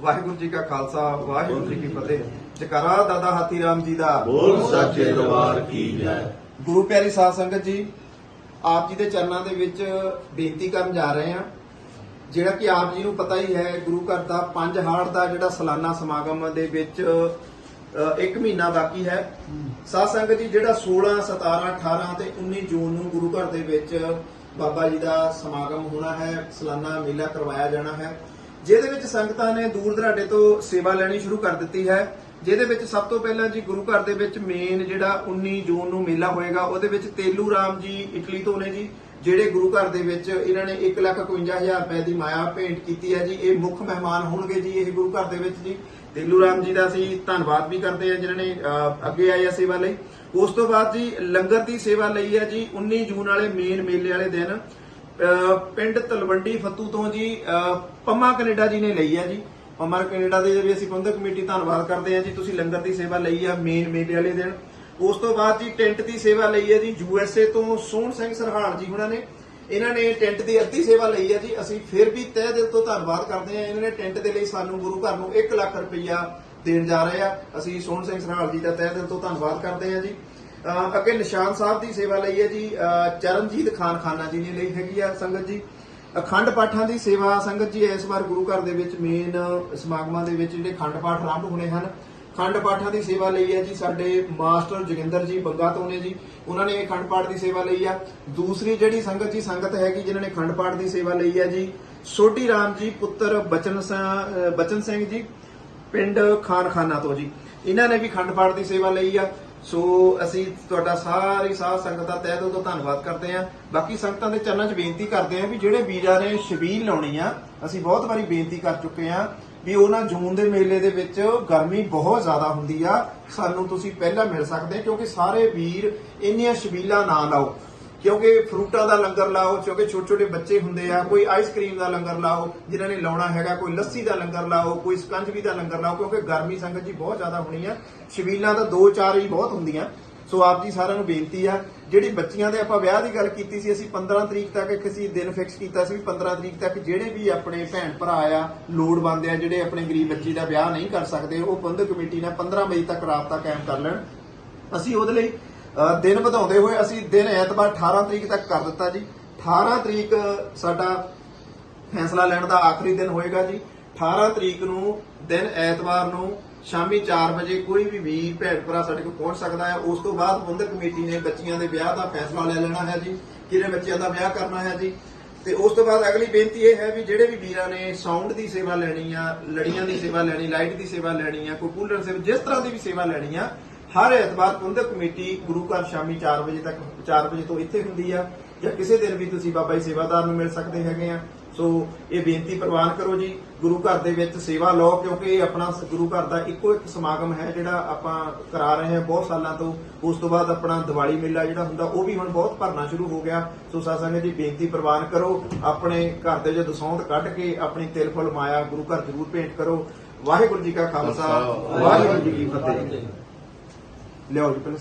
ਵਾਹਿਗੁਰੂ ਜੀ ਕਾ ਖਾਲਸਾ ਵਾਹਿਗੁਰੂ ਜੀ ਕੀ ਫਤਿਹ। ਜਕਾਰਾ ਦਾਦਾ ਹਾਥੀ ਰਾਮ ਜੀ ਦਾ। ਬੋਲ ਸੱਚੇ ਦਰਬਾਰ ਕੀ ਜੈ। ਗੁਰੂ ਪਿਆਰੀ ਸਾਧ ਸੰਗਤ ਜੀ ਆਪ ਜੀ ਦੇ ਚਰਨਾਂ ਦੇ ਵਿੱਚ ਬੇਨਤੀ ਕਰਨ ਜਾ ਰਹੇ ਹਾਂ। ਜਿਹੜਾ ਕਿ ਆਪ ਜੀ ਨੂੰ ਪਤਾ ਹੀ ਹੈ ਗੁਰੂ ਘਰ ਦਾ ਪੰਜ ਹਾੜ ਦਾ ਜਿਹੜਾ ਸਾਲਾਨਾ ਸਮਾਗਮ ਦੇ ਵਿੱਚ ਇੱਕ ਮਹੀਨਾ ਬਾਕੀ ਹੈ। ਸਾਧ ਸੰਗਤ ਜੀ ਜਿਹੜਾ 16 17 18 ਤੇ 19 ਜੂਨ ਨੂੰ ਗੁਰੂ ਘਰ ਦੇ ਵਿੱਚ ਬਾਬਾ ਜੀ ਦਾ ਸਮਾਗਮ ਹੋਣਾ ਹੈ ਸਾਲਾਨਾ ਮੇਲਾ ਕਰਵਾਇਆ ਜਾਣਾ ਹੈ। ਜਿਹਦੇ ਵਿੱਚ ਸੰਗਤਾਂ ਨੇ ਦੂਰ ਦਰਾਡੇ ਤੋਂ ਸੇਵਾ ਲੈਣੀ ਸ਼ੁਰੂ ਕਰ ਦਿੱਤੀ ਹੈ। ਜਿਹਦੇ ਵਿੱਚ ਸਭ ਤੋਂ ਪਹਿਲਾਂ ਜੀ ਗੁਰੂ ਘਰ ਦੇ ਵਿੱਚ ਮੇਨ ਜਿਹੜਾ 19 ਜੂਨ ਨੂੰ ਮੇਲਾ ਹੋਏਗਾ, ਉਹਦੇ ਵਿੱਚ ਤੇਲੂ ਰਾਮ ਜੀ ਇਟਲੀ ਤੋਂ ਨੇ ਜੀ, ਜਿਹੜੇ ਗੁਰੂ ਘਰ ਦੇ ਵਿੱਚ ਇਹਨਾਂ ਨੇ 151000 ਰੁਪਏ ਦੀ ਮਾਇਆ ਭੇਂਟ ਕੀਤੀ ਹੈ ਜੀ। ਇਹ ਮੁੱਖ ਮਹਿਮਾਨ ਹੋਣਗੇ ਜੀ ਇਹ ਗੁਰੂ ਘਰ ਦੇ ਵਿੱਚ ਜੀ। ਤੇਲੂ ਰਾਮ ਜੀ ਦਾ ਅਸੀਂ ਧੰਨਵਾਦ ਵੀ ਕਰਦੇ ਹਾਂ ਜਿਨ੍ਹਾਂ ਨੇ ਅੱਗੇ ਆਏ ਆ ਸੇਵਾ ਲਈ। ਉਸ ਤੋਂ ਬਾਅਦ ਜੀ ਲੰਗਰ ਦੀ ਸੇਵਾ ਲਈ ਹੈ ਜੀ 19 ਜੂਨ ਵਾਲੇ ਮੇਨ ਮੇਲੇ ਵਾਲੇ ਦਿਨ। ਪਿੰਡ ਤਲਵੰਡੀ ਫੱਤੂ ਤੋਂ ਜੀ ਪੰਮਾ ਕੈਨੇਡਾ ਜੀ ਨੇ ਲਈ ਹੈ ਜੀ। ਪੰਮਾ ਕੈਨੇਡਾ ਦੇ ਵੀ ਅਸੀਂ ਪ੍ਰਬੰਧਕ ਕਮੇਟੀ ਧੰਨਵਾਦ ਕਰਦੇ ਹਾਂ ਜੀ। ਤੁਸੀਂ ਲੰਗਰ ਦੀ ਸੇਵਾ ਲਈ ਆ, ਮੇਨ ਮੇਲੇ ਵਾਲੇ ਦਿਨ। ਉਸ ਤੋਂ ਬਾਅਦ ਜੀ ਟੈਂਟ ਦੀ ਸੇਵਾ ਲਈ ਹੈ ਜੀ। ਯੂ ਐਸ ਏ ਤੋਂ ਸੋਹਣ ਸਿੰਘ ਸਰਹਾਲ ਜੀ ਉਹਨਾਂ ਨੇ। ਇਹਨਾਂ ਨੇ ਟੈਂਟ ਦੀ ਅੱਧੀ ਸੇਵਾ ਲਈ ਹੈ ਜੀ। ਅਸੀਂ ਫਿਰ ਵੀ ਤਹਿ ਦਿਲ ਤੋਂ ਧੰਨਵਾਦ ਕਰਦੇ ਹਾਂ। ਇਹਨਾਂ ਨੇ ਟੈਂਟ ਦੇ ਲਈ ਸਾਨੂੰ ਗੁਰੂ ਘਰ ਨੂੰ 1 ਲੱਖ ਰੁਪਈਆ ਦੇਣ ਜਾ ਰਹੇ ਆ। ਅਸੀਂ ਸੋਹਣ ਸਿੰਘ ਸਰਹਾਲ ਜੀ ਦਾ ਤਹਿ ਦਿਲ ਤੋਂ ਧੰਨਵਾਦ ਕਰਦੇ ਹਾਂ ਜੀ। ਅੱਗੇ ਨਿਸ਼ਾਨ ਸਾਹਿਬ ਦੀ ਸੇਵਾ ਲਈ ਹੈ ਜੀ ਚਰਨਜੀਤ ਖਾਨ ਖਾਨਾ ਜੀ ਨੇ ਲਈ ਹੈਗੀ ਆ ਸੰਗਤ ਜੀ। ਅਖੰਡ ਪਾਠਾਂ ਦੀ ਸੇਵਾ ਸੰਗਤ ਜੀ ਇਸ ਵਾਰ ਗੁਰੂ ਘਰ ਦੇ ਵਿੱਚ ਮੇਨ ਸਮਾਗਮਾਂ ਦੇ ਵਿੱਚ ਜਿਹੜੇ ਖੰਡ ਪਾਠ ਆਰੰਭ ਹੋਣੇ ਹਨ ਖੰਡ ਪਾਠਾਂ ਦੀ ਸੇਵਾ ਲਈ ਹੈ ਜੀ ਸਾਡੇ ਮਾਸਟਰ ਜੋਗਿੰਦਰ ਜੀ ਬੰਗਾ ਤੋਂ ਨੇ ਜੀ, ਉਹਨਾਂ ਨੇ ਇਹ ਖੰਡ ਪਾਠ ਦੀ ਸੇਵਾ ਲਈ ਆ। ਦੂਸਰੀ ਜਿਹੜੀ ਸੰਗਤ ਜੀ, ਸੰਗਤ ਹੈਗੀ ਜਿਨ੍ਹਾਂ ਨੇ ਖੰਡ ਪਾਠ ਦੀ ਸੇਵਾ ਲਈ ਹੈ ਜੀ, ਸੋਢੀ ਰਾਮ ਜੀ, ਪੁੱਤਰ ਬਚਨ ਬਚਨ ਸਿੰਘ ਜੀ, ਪਿੰਡ ਖਾਨਖਾਨਾ ਤੋਂ ਜੀ। ਇਹਨਾਂ ਨੇ ਵੀ ਖੰਡ ਪਾਠ ਦੀ ਸੇਵਾ ਲਈ ਆ। ਸੋ ਅਸੀਂ ਤੁਹਾਡਾ ਸਾਰੀ ਸਾਧ ਸੰਗਤ ਦਾ ਤਹਿ ਦਿਲ ਤੋਂ ਧੰਨਵਾਦ ਕਰਦੇ ਹਾਂ। ਬਾਕੀ ਸੰਗਤਾਂ ਦੇ ਚਰਨਾਂ 'ਚ ਬੇਨਤੀ ਕਰਦੇ ਹਾਂ ਵੀ ਜਿਹੜੇ ਵੀਰਾਂ ਨੇ ਸ਼ਬੀਲ ਲਾਉਣੀ ਆ, ਅਸੀਂ ਬਹੁਤ ਵਾਰੀ ਬੇਨਤੀ ਕਰ ਚੁੱਕੇ ਹਾਂ ਵੀ ਉਹਨਾਂ ਜੂਨ ਦੇ ਮੇਲੇ ਦੇ ਵਿੱਚ ਗਰਮੀ ਬਹੁਤ ਜ਼ਿਆਦਾ ਹੁੰਦੀ ਆ। ਸਾਨੂੰ ਤੁਸੀਂ ਪਹਿਲਾਂ ਮਿਲ ਸਕਦੇ ਕਿਉਂਕਿ ਸਾਰੇ ਵੀਰ ਇੰਨੀਆਂ ਸ਼ਬੀਲਾਂ ਨਾ ਲਾਓ। ਕਿਉਂਕਿ ਫਰੂਟਾਂ ਦਾ ਲੰਗਰ ਲਾਓ, ਕਿਉਂਕਿ ਛੋਟੇ ਛੋਟੇ ਬੱਚੇ ਹੁੰਦੇ ਆ, ਕੋਈ ਆਈਸਕ੍ਰੀਮ ਦਾ ਲੰਗਰ ਲਾਓ, ਜਿਨ੍ਹਾਂ ਨੇ ਲਾਉਣਾ ਹੈਗਾ, ਕੋਈ ਲੱਸੀ ਦਾ ਲੰਗਰ ਲਾਓ, ਕੋਈ ਸਕੰਜਵੀ ਦਾ ਲੰਗਰ ਲਾਓ, ਕਿਉਂਕਿ ਗਰਮੀ ਸੰਗਤ ਜੀ ਬਹੁਤ ਜ਼ਿਆਦਾ ਹੋਣੀ ਆ। ਛਬੀਲਾਂ ਤਾਂ ਦੋ ਚਾਰ ਹੀ ਬਹੁਤ ਹੁੰਦੀਆਂ। ਸੋ ਆਪ ਜੀ ਸਾਰਿਆਂ ਨੂੰ ਬੇਨਤੀ ਆ, ਜਿਹੜੀ ਬੱਚੀਆਂ ਦੇ ਆਪਾਂ ਵਿਆਹ ਦੀ ਗੱਲ ਕੀਤੀ ਸੀ, ਅਸੀਂ 15 ਤਰੀਕ ਤੱਕ ਇੱਕ ਅਸੀਂ ਦਿਨ ਫਿਕਸ ਕੀਤਾ ਸੀ ਵੀ 15 ਤਰੀਕ ਤੱਕ ਜਿਹੜੇ ਵੀ ਆਪਣੇ ਭੈਣ ਭਰਾ ਆ, ਲੋੜਵੰਦ ਆ, ਜਿਹੜੇ ਆਪਣੇ ਗਰੀਬ ਬੱਚੀ ਦਾ ਵਿਆਹ ਨਹੀਂ ਕਰ ਸਕਦੇ, ਉਹ ਪ੍ਰਬੰਧਕ ਕਮੇਟੀ ਨਾਲ 15 ਮਈ ਤੱਕ ਰਾਬਤਾ ਕਾਇਮ ਕਰ ਲੈਣ। ਅਸੀਂ ਉਹਦੇ ਲਈ ਦਿਨ ਵਧਾਉਂਦੇ ਹੋਏ ਅਸੀਂ ਦਿਨ ਐਤਵਾਰ 18 ਤਰੀਕ ਤੱਕ ਕਰ ਦਿੱਤਾ ਜੀ। 18 ਤਰੀਕ ਸਾਡਾ ਫੈਸਲਾ ਲੈਣ ਦਾ ਆਖਰੀ ਦਿਨ ਹੋਏਗਾ ਜੀ। 18 ਤਰੀਕ ਨੂੰ ਦਿਨ ਐਤਵਾਰ ਨੂੰ ਸ਼ਾਮੀ 4 ਵਜੇ ਕੋਈ ਵੀ ਵੀਰ, ਭੈਣ ਭਰਾ ਸਾਡੇ ਕੋਲ ਪਹੁੰਚ ਸਕਦਾ ਹੈ। ਉਸ ਤੋਂ ਬਾਅਦ ਪ੍ਰਬੰਧਕ ਕਮੇਟੀ ਨੇ ਬੱਚਿਆਂ ਦੇ ਵਿਆਹ ਦਾ ਫੈਸਲਾ ਲੈ ਲੈਣਾ ਹੈ ਜੀ। ਕਿਹੜੇ ਬੱਚਿਆਂ ਦਾ ਵਿਆਹ ਕਰਨਾ ਹੈ ਜੀ। ਤੇ ਉਸ ਤੋਂ ਬਾਅਦ ਅਗਲੀ ਬੇਨਤੀ ਇਹ ਹੈ ਵੀ ਜਿਹੜੇ ਵੀ ਵੀਰਾਂ ਨੇ ਸਾਊਂਡ ਦੀ ਸੇਵਾ ਲੈਣੀ ਆ, ਲੜੀਆਂ ਦੀ ਸੇਵਾ ਲੈਣੀ, ਲਾਈਟ ਦੀ ਸੇਵਾ ਲੈਣੀ ਆ ਕੋਈ ਕੂਲਰ ਸੇਵਾ, ਜਿਸ ਤਰ੍ਹਾਂ ਦੀ ਵੀ ਸੇਵਾ ਲੈਣੀ ਆ ਹਰ ਐਤਵਾਰ ਪ੍ਰਬੰਧਕ ਕਮੇਟੀ ਗੁਰੂ ਘਰ ਸ਼ਾਮੀ 4 ਵਜੇ ਤੱਕ 4 ਵਜੇ ਤੋਂ ਇੱਥੇ ਹੁੰਦੀ ਆ ਜਾਂ ਕਿਸੇ ਦਿਨ ਵੀ ਤੁਸੀਂ ਬਾਬਾ ਜੀ ਸੇਵਾਦਾਰ ਨੂੰ ਮਿਲ ਸਕਦੇ ਹੈਗੇ ਆ। ਸੋ ਇਹ ਬੇਨਤੀ ਪ੍ਰਵਾਨ ਕਰੋ ਜੀ ਗੁਰੂ ਘਰ ਦੇ ਵਿੱਚ ਸੇਵਾ ਲਓ ਕਿਉਂਕਿ ਇਹ ਆਪਣਾ ਗੁਰੂ ਘਰ ਦਾ ਇੱਕੋ ਇੱਕ ਸਮਾਗਮ ਹੈ ਜਿਹੜਾ ਆਪਾਂ ਕਰਾ ਰਹੇ ਹਾਂ ਬਹੁਤ ਸਾਲਾਂ ਤੋਂ। ਉਸ ਤੋਂ ਬਾਅਦ ਆਪਣਾ ਦੀਵਾਲੀ ਮੇਲਾ ਜਿਹੜਾ ਹੁੰਦਾ ਉਹ ਵੀ ਹੁਣ ਬਹੁਤ ਭਰਨਾ ਸ਼ੁਰੂ ਹੋ ਗਿਆ। ਸੋ ਸਾਧ ਸੰਗਤ ਜੀ ਬੇਨਤੀ ਪ੍ਰਵਾਨ ਕਰੋ ਆਪਣੇ ਘਰ ਦੇ ਜੋ ਦਸੌਂਦ ਕੱਢ ਕੇ ਆਪਣੀ ਤਿਲ ਫੁੱਲ ਮਾਇਆ ਗੁਰੂ ਘਰ ਜ਼ਰੂਰ ਭੇਂਟ ਕਰੋ। ਵਾਹਿਗੁਰੂ ਜੀ ਕਾ ਖਾਲਸਾ ਵਾਹਿਗੁਰੂ ਜੀ ਕੀ ਫਤਿਹ। ਲਿਆਓ ਜੀ ਪਹਿਲਾਂ